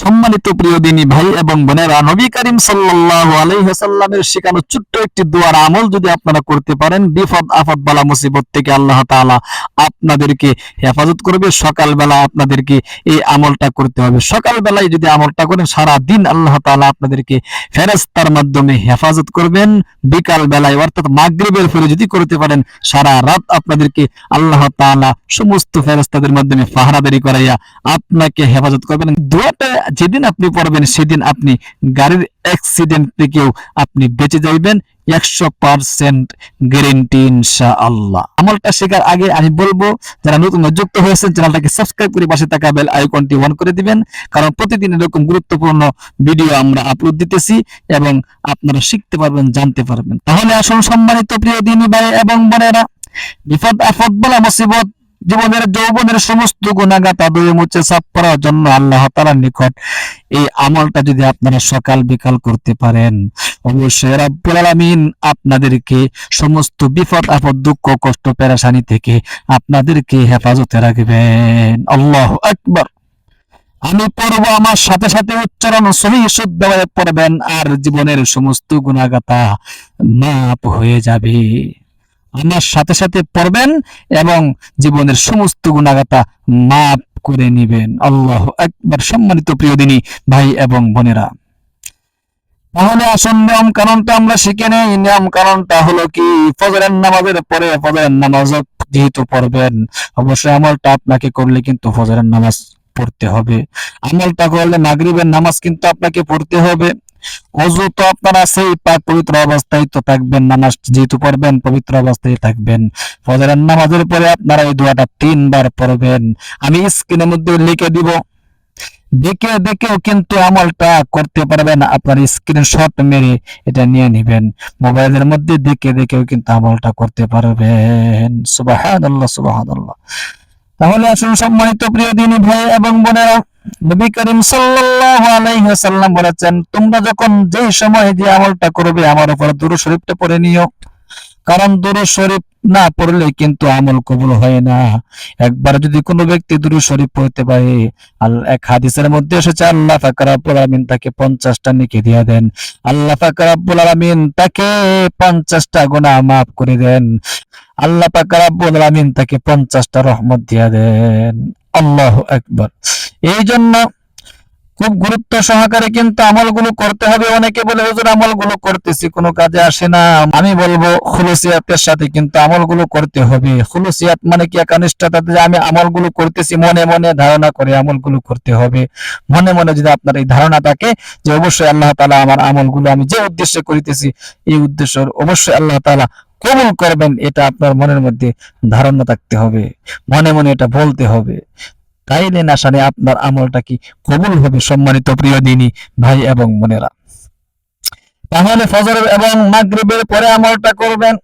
সম্মানিত প্রিয় দিনী ভাই এবং বোনেরা, নবী করিম সাল্লাল্লাহু আলাইহি শেখানো ছোট্ট একটি দোয়ার আমল যদি আপনারা করতে পারেন বিপদ আপদ বালা, মুসিবত থেকে আল্লাহ তাআলা আপনাদেরকে হেফাজত করবে। সকালবেলা আপনাদেরকে এই আমলটা করতে হবে। সকালবেলায় যদি আমলটা করেন সারা দিন আল্লাহ তাআলা আপনাদেরকে ফেরেশতার মাধ্যমে হেফাজত করবেন। বিকাল বেলায় অর্থাৎ মাগরিবের পরে যদি করতে পারেন, সারা রাত আপনাদেরকে আল্লাহ তাআলা সমস্ত ফেরেশতাদের মাধ্যমে পাহারাদারি করাইয়া আপনাকে হেফাজত করবেন। দোয়াটা যেদিন আপনি পড়বেন, সেদিন আপনি গাড়ির অ্যাক্সিডেন্ট থেকেও আপনি বেঁচে যাইবেন। একশো পার্সেন্ট গ্যারেন্টি ইনশা আল্লাহ আমলটা শেখার আগে আমি বলব, যারা নতুন যুক্ত হয়েছেন, চ্যানেলটাকে সাবস্ক্রাইব করে পাশে থাকা বেল আইকনটি অন করে দিবেন। কারণ প্রতিদিন এরকম গুরুত্বপূর্ণ ভিডিও আমরা আপলোড দিতেছি এবং আপনারা শিখতে পারবেন, জানতে পারবেন। তাহলে আসুন সম্মানিত প্রিয় দিনী ভাই এবং বোনেরা। বিপদ আপদ বলা মুসিবত জীবনের যৌবনের সমস্ত গুণাগাতা দয়ে মুছে সাফ করার জন্য আল্লাহ তাআলার নিকট এই আমলটা যদি আপনারা সকাল বিকাল করতে পারেন, অবশ্যই রাব্বুল আলামিন আপনাদেরকে সমস্ত বিপদ, আপদ, দুঃখ, কষ্ট, পেরেশানি থেকে আপনাদেরকে হেফাজতে রাখবেন। আল্লাহু আকবার। আমি পড়ব আমার সাথে সাথে উচ্চারণ সহি শুদ্ধভাবে পড়বেন আর জীবনের সমস্ত গুণাগাতা মাপ হয়ে যাবে। আমার সাথে সাথে পড়বেন এবং জীবনের সমস্ত গুণাগাতা মাপ করে নিবেন। আল্লাহ একবার সম্মানিত প্রিয় দিনী ভাই এবং বোনেরা, তাহলে আসল নিয়ম কারণটা আমরা শিখে নেই। নিয়ম কারণটা হলো কি? ফজরের নামাজের পরে ফজরের নামাজ যেহেতু পড়বেন, অবশ্যই আমলটা আপনাকে করলে কিন্তু ফজরের নামাজ পড়তে হবে। আমলটা করলে মাগরিবের নামাজ কিন্তু আপনাকে পড়তে হবে। অজু তো আপনারা সেই পাক পবিত্র অবস্থায় তো থাকবেন নামাজ যেহেতু পড়বেন, পবিত্র অবস্থায় থাকবেন। ফজরের নামাজের পরে আপনারা এই দোয়াটা তিনবার পড়বেন। আমি স্ক্রিনের মধ্যে লিখে দিব। দেখে দেখেও কিন্তু আমলটা করতে পারবেন, আপনার স্ক্রিনশট মেরে এটা নিয়ে নেবেন। মোবাইলের মধ্যে দেখে দেখেও কিন্তু আমলটা করতে পারবেন। সুবহানাল্লাহ সুবহানাল্লাহ। তাহলে আসুন সম্মানিত প্রিয় দিনী ভাই এবং বোনেরা, নবী করিম সাল্লাল্লাহু আলাইহি ওয়াসাল্লাম বলেছেন, তোমরা যখন যেই সময় যে আমলটা করবে, আমার উপর দুরূদ শরীফটা পড়ে নিও। কারণ দুরূদ শরীফ না পড়লে কিন্তু আমল কবুল হয় না। একবার যদি কোনো ব্যক্তি দুরূদ শরীফ পড়তে পারে, আল- এক হাদিসের মধ্যে এসেছে, আল্লাহ পাক রব্বুল আলামিন তাকে 50টা নেকি দিয়ে দেন। আল্লাহ পাক রব্বুল আলামিন তাকে 50টা গুনাহ maaf করে দেন। আল্লাহ পাক রব্বুল তাকে 50টা রহমত দিয়ে দেন। আল্লাহু আকবার। এই জন্য খুব গুরুত্ব সহকারে কিন্তু আমলগুলো করতে হবে। অনেকে বলে, হুজুর, আমলগুলো করতেছি, কোনো কাজে আসে না। আমি বলব, খুলুসিয়াতের সাথে কিন্তু আমলগুলো করতে হবে। খুলুসিয়াত মানে কি? একনিষ্ঠতাতে যে আমি আমলগুলো করতেছি, মনে মনে ধারণা করে আমলগুলো করতে হবে। মনে মনে যদি আপনার এই ধারণা থাকে যে, অবশ্যই আল্লাহ তাআলা আমার আমলগুলো আমি যে উদ্দেশ্যে করিতেছি, এই উদ্দেশ্য অবশ্যই আল্লাহ তাআলা কবুল করবেন, এটা আপনার মনের মধ্যে ধারণা থাকতে হবে, মনে মনে এটা বলতে হবে। তাইলে না শানে আপনার আমলটা কি কবুল হবে সম্মানিত প্রিয় দিনী ভাই এবং বোনেরা। তাহলে ফজর এবং মাগরিবের পরে আমলটা করবেন।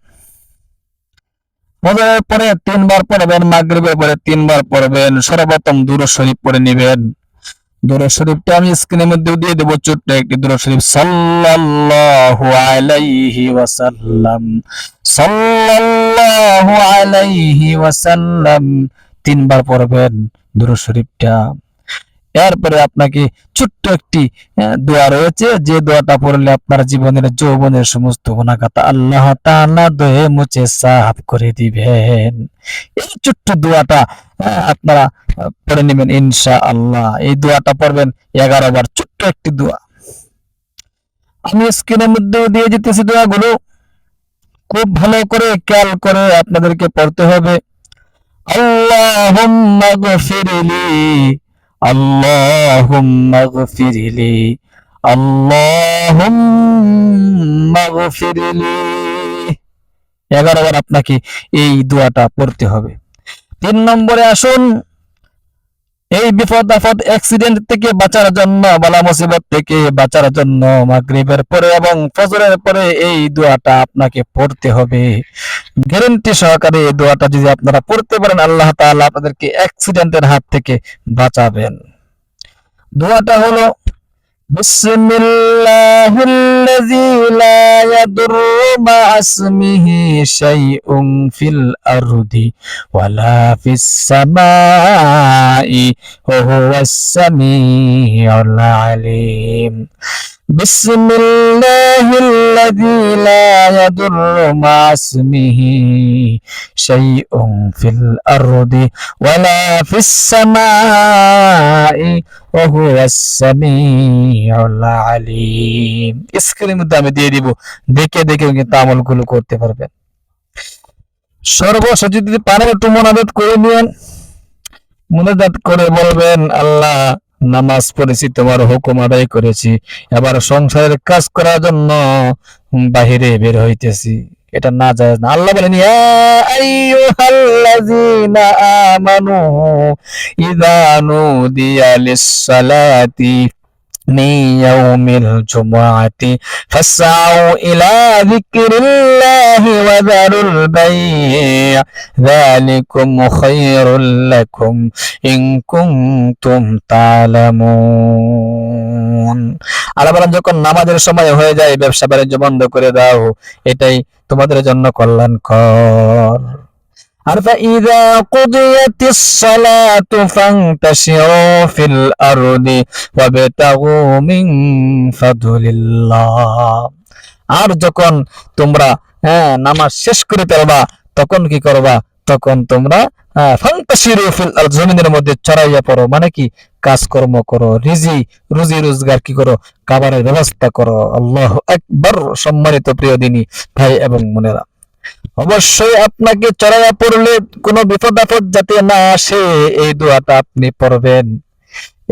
ফজরের পরে তিনবার পড়বেন, মাগরিবের পরে তিনবার পড়বেন, সর্বপ্রথম দূর শরীফ পড়ে নেবেন। দূর শরীফটা আমি স্ক্রিনের মধ্যে দিয়ে দেবো, ছোট্ট একটি দূর শরীফ। সাল্লাল্লাহু আলাইহি ওয়াসাল্লাম। সাল্লাল্লাহু আলাইহি ওয়াসাল্লাম। তিনবার পড়বেন দূর শরীফটা। এরপরে আপনাকে ছোট্ট একটি দোয়া রয়েছে। যে দোয়াটা পড়লে আপনার জীবনের যৌবনের সমস্ত গুণাগাতা আল্লাহ তাআলা দয়ে মুছে সাফ করে দিবেন। এই ছোট্ট দোয়াটা আপনারা পড়ে নেবেন ইনশা আল্লাহ এই দোয়াটা পড়বেন এগারো বার ছোট্ট একটি দোয়া। আমি স্ক্রিনের মধ্যেও দিয়ে যেতেছি দোয়াগুলো। খুব ভালো করে খেয়াল করে আপনাদেরকে পড়তে হবে। আল্লাহুম্মা গফিরলি আল্লাহুম্মা গফিরলি। আল্লাহুম্মা গফিরলি এগারো বার আপনাকে এই দোয়াটা পড়তে হবে। তিন নম্বরে আসুন, এই বিপদ আপদ অ্যাক্সিডেন্ট থেকে বাঁচার জন্য, বালা মুসিবত থেকে বাঁচার জন্য, মাগরিবের পরে এবং ফজরের পরে এই দোয়াটা আপনাকে পড়তে হবে। গ্যারেন্টি সহকারে এই দোয়াটা যদি আপনারা পড়তে পারেন, আল্লাহ তাআলা আপনাদেরকে অ্যাক্সিডেন্টের হাত থেকে বাঁচাবেন। দোয়াটা হলো বিসমিল্লাহিল্লাযী লা ইয়াদুররু মা ইসমিহি শাইউন ফিল আরদি ওয়ালা ফিস সামাই, ওয়া হুয়াস সামিউল আলীম। بسم الله الذي لا يضر مع اسمه شيء في الأرض ولا في السماء وهو السميع العليم স্ক্রিনের মধ্যে আমি দিয়ে দিব দেখে দেখে কিন্তু আমলগুলো করতে পারবেন সর্বশেষ যদি পারেন একটু মোনাজাত করে নিয়েন মোনাজাত করে বলবেন আল্লাহ নামাজ পড়েছি, তোমার হুকুম আদায় করেছি, এবার সংসারের কাজ করার জন্য বাহিরে বের হইতেছি। এটা না যায় না। আল্লাহ বলেন, ইয়া আমানু ইদানু নুদিয়া লিস-সালাতি من يوم الجمعة فاسعوا إلى ذكر الله وذروا البيع ذلكم خير لكم إن كنتم تعلمون আল্লাহ বলেন যখন নামাজের সময় হয়ে যায় ব্যবসা বাণিজ্য বন্ধ করে দাও এটাই তোমাদের জন্য কল্যাণকর আর فإذا قضيت الصلاة فانتشروا في الأرض وابتغوا من فضل الله আর যখন তোমরা হ্যাঁ নামাজ শেষ করে ফেলবা তখন কি করবা তখন তোমরা হ্যাঁ, ফান্তাসিরু ফিল আরদ, জমিনের মধ্যে চড়াইয়া পড়ো মানে কি কাজকর্ম করো রিজি রুজি রোজগার কি করো খাবারের ব্যবস্থা করো আল্লাহ একবার সম্মানিত প্রিয় দিনী ভাই এবং বোনেরা অবশ্যই আপনাকে চড়াইয়া পড়লে কোনো বিপদ আপদ যাতে না আসে, এই দোয়াটা আপনি পড়বেন।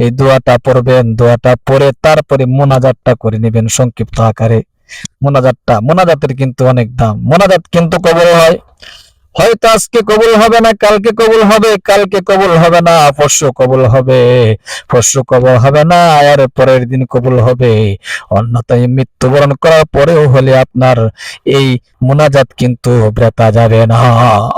এই দোয়াটা পড়বেন, দোয়াটা পড়ে তারপরে মোনাজাতটা করে নেবেন সংক্ষিপ্ত আকারে। মোনাজাতটা, মোনাজাতের কিন্তু অনেক দাম। মোনাজাত কিন্তু কবর হয়। হয়তো আজকে কবুল হবে না, কালকে কবুল হবে, কালকে কবুল হবে না, পরশু কবুল হবে, পরশু কবুল হবে না, আর পরের দিন কবুল হবে। অন্যথায় মৃত্যুবরণ করার পরেও হলে আপনার এই মোনাজাত কিন্তু ব্রেতা যাবে না।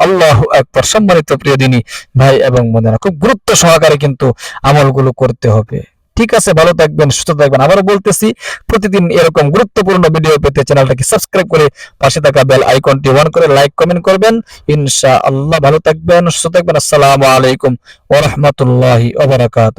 আল্লাহ একবার সম্মানিত প্রিয় দিনী, ভাই এবং মনে খুব গুরুত্ব সহকারে কিন্তু আমলগুলো করতে হবে। ঠিক আছে, ভালো থাকবেন, সুস্থ থাকবেন। আবারও বলতেছি, প্রতিদিন এরকম গুরুত্বপূর্ণ ভিডিও পেতে চ্যানেলটাকে সাবস্ক্রাইব করে পাশে থাকা বেল আইকনটি অন করে লাইক কমেন্ট করবেন। ইনশা আল্লাহ ভালো থাকবেন, সুস্থ থাকবেন। আসসালামু আলাইকুম ওয়া রাহমাতুল্লাহি ওয়া বারাকাতুহু।